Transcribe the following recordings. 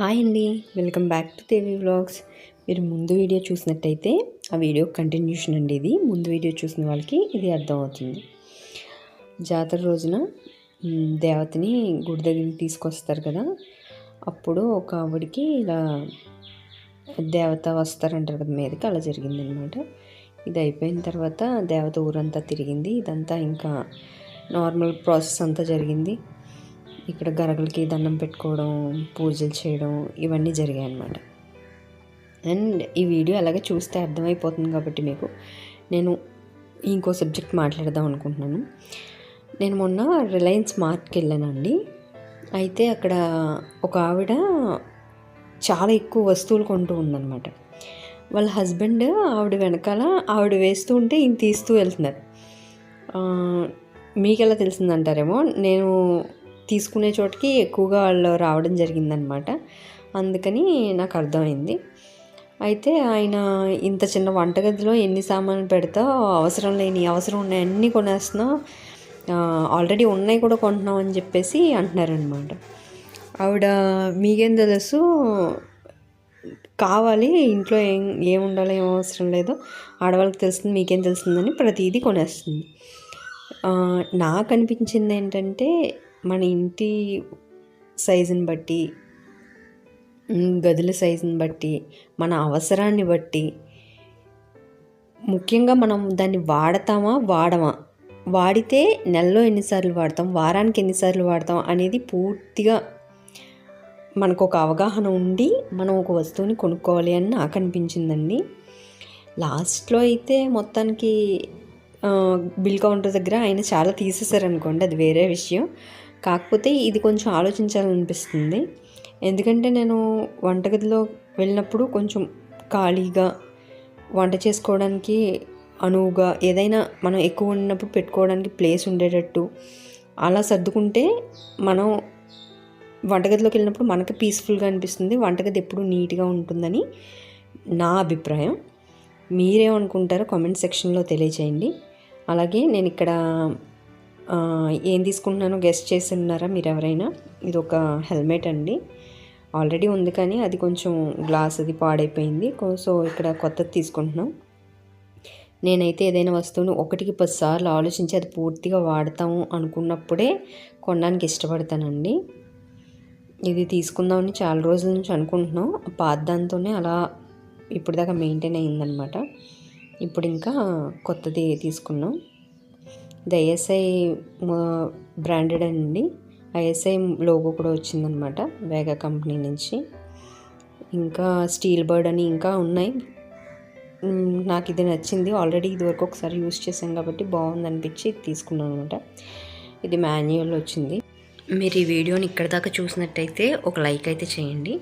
Hi అండి welcome back to Devi vlogs. మీరు ముందు వీడియో చూసినట్టయితే ఆ వీడియో కంటిన్యూషన్ అండి ఇది. ముందు వీడియో చూసిన వాళ్ళకి ఇది అర్థమవుతుంది. జాతర రోజున దేవతని గుడి దగ్గరికి తీసుకొస్తారు కదా. అప్పుడు ఒక ఆవిడికి ఇలా దేవత వస్తారంటారు కదా మీదకి అలా జరిగిందనమాట. ఇది అయిపోయిన తర్వాత దేవత ఊరంతా తిరిగింది. ఇదంతా ఇంకా నార్మల్ ప్రాసెస్ అంతా జరిగింది. ఇక్కడ గరగలకి దండం పెట్టుకోవడం పూజలు చేయడం ఇవన్నీ జరిగాయి అన్నమాట అండ్ ఈ వీడియో అలాగే చూస్తే అర్థమైపోతుంది కాబట్టి మీకు నేను ఇంకో సబ్జెక్ట్ మాట్లాడదాం అనుకుంటున్నాను. నేను మొన్న రిలయన్స్ మార్ట్కి వెళ్ళానండి. అయితే అక్కడ ఒక ఆవిడ చాలా ఎక్కువ వస్తువులు కొంటూ ఉందన్నమాట. వాళ్ళ హస్బెండ్ ఆవిడ వెనకాల ఆవిడ వేస్తూ ఉంటే ఈయన తీస్తూ వెళ్తున్నారు. మీకు ఎలా తెలిసిందంటారేమో? నేను తీసుకునే చోటికి ఎక్కువగా వాళ్ళు రావడం జరిగిందనమాట. అందుకని నాకు అర్థమైంది. అయితే ఆయన ఇంత చిన్న వంటగదిలో ఎన్ని సామాన్లు పెడతావు అవసరం లేని అవసరం ఉన్నాయి అన్నీ కొనేస్తున్నావు ఆల్రెడీ ఉన్నాయి కూడా కొంటున్నాం అని చెప్పేసి అంటున్నారనమాట. ఆవిడ మీకేం తెలుసు? కావాలి ఇంట్లో ఏం ఏం ఉండాలో ఏం అవసరం లేదో ఆడవాళ్ళకి తెలుస్తుంది మీకేం తెలుస్తుందని ప్రతిదీ కొనేస్తుంది. నాకు అనిపించింది ఏంటంటే మన ఇంటి సైజుని బట్టి గదుల సైజుని బట్టి మన అవసరాన్ని బట్టి ముఖ్యంగా మనం దాన్ని వాడతామా వాడమా? వాడితే నెలలో ఎన్నిసార్లు వాడతాం వారానికి ఎన్నిసార్లు వాడతాం అనేది పూర్తిగా మనకు ఒక అవగాహన ఉండి మనం ఒక వస్తువుని కొనుక్కోవాలి అని నాకు అనిపించిందండి. లాస్ట్లో అయితే మొత్తానికి బిల్ కౌంటర్ దగ్గర ఆయన చాలా తీసేశారనుకోండి అది వేరే విషయం. కాకపోతే ఇది కొంచెం ఆలోచించాలనిపిస్తుంది. ఎందుకంటే నేను వంటగదిలో వెళ్ళినప్పుడు కొంచెం ఖాళీగా వంట చేసుకోవడానికి అనువుగా ఏదైనా మనం ఎక్కువ ఉన్నప్పుడు పెట్టుకోవడానికి ప్లేస్ ఉండేటట్టు అలా సర్దుకుంటే మనం వంటగదిలోకి వెళ్ళినప్పుడు మనకి పీస్ఫుల్గా అనిపిస్తుంది. వంటగది ఎప్పుడు నీట్గా ఉంటుందని నా అభిప్రాయం. మీరేమనుకుంటారో కామెంట్ సెక్షన్లో తెలియచేయండి. అలాగే నేను ఇక్కడ ఏం తీసుకుంటున్నానో గెస్ట్ చేసి ఉన్నారా మీరు ఎవరైనా ఇది ఒక హెల్మెట్ అండి. ఆల్రెడీ ఉంది కానీ అది కొంచెం గ్లాస్ అది పాడైపోయింది. సో ఇక్కడ కొత్తది తీసుకుంటున్నాం. నేనైతే ఏదైనా వస్తువుని ఒకటికి పదిసార్లు ఆలోచించి అది పూర్తిగా వాడతాము అనుకున్నప్పుడే కొనడానికి ఇష్టపడతానండి. ఇది తీసుకుందామని చాలా రోజుల నుంచి అనుకుంటున్నాం. పాత దాంతోనే అలా ఇప్పుడు దాకా మెయింటైన్ అయిందనమాట. ఇప్పుడు ఇంకా కొత్తది తీసుకున్నాం. ఇది ఐఎస్ఐ బ్రాండెడ్ అండి. ఐఎస్ఐ లోగో కూడా వచ్చిందనమాట వేగా కంపెనీ నుంచి. ఇంకా స్టీల్ బర్డ్ అని ఇంకా ఉన్నాయి. నాకు ఇది నచ్చింది. ఆల్రెడీ ఇది వరకు ఒకసారి యూస్ చేశాం కాబట్టి బాగుంది అనిపించి ఇది తీసుకున్నాను అనమాట. ఇది మాన్యువల్ వచ్చింది. మీరు ఈ వీడియోని ఇక్కడ దాకా చూసినట్టయితే ఒక లైక్ అయితే చేయండి.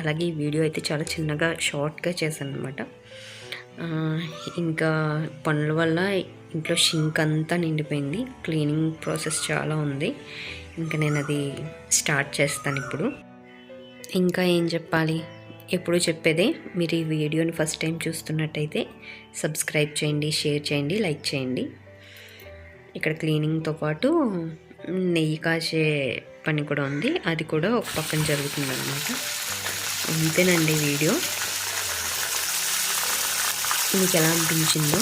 అలాగే ఈ వీడియో అయితే చాలా చిన్నగా షార్ట్గా చేశాను అనమాట. ఇంకా పనుల వల్ల ఇంట్లో షింక్ అంతా నిండిపోయింది. క్లీనింగ్ ప్రాసెస్ చాలా ఉంది. ఇంకా నేను అది స్టార్ట్ చేస్తాను ఇప్పుడు. ఇంకా ఏం చెప్పాలి? ఎప్పుడు చెప్పేదే మీరు ఈ వీడియోని ఫస్ట్ టైం చూస్తున్నట్టయితే సబ్స్క్రైబ్ చేయండి షేర్ చేయండి లైక్ చేయండి. ఇక్కడ క్లీనింగ్తో పాటు నెయ్యి కాసే పని కూడా ఉంది. అది కూడా ఒక పక్కన జరుగుతుంది అంతేనండి వీడియో. మీకు ఎలా అనిపించిందో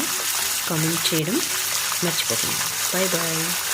కామెంట్ చేయడం మర్చిపోకండి. Bye bye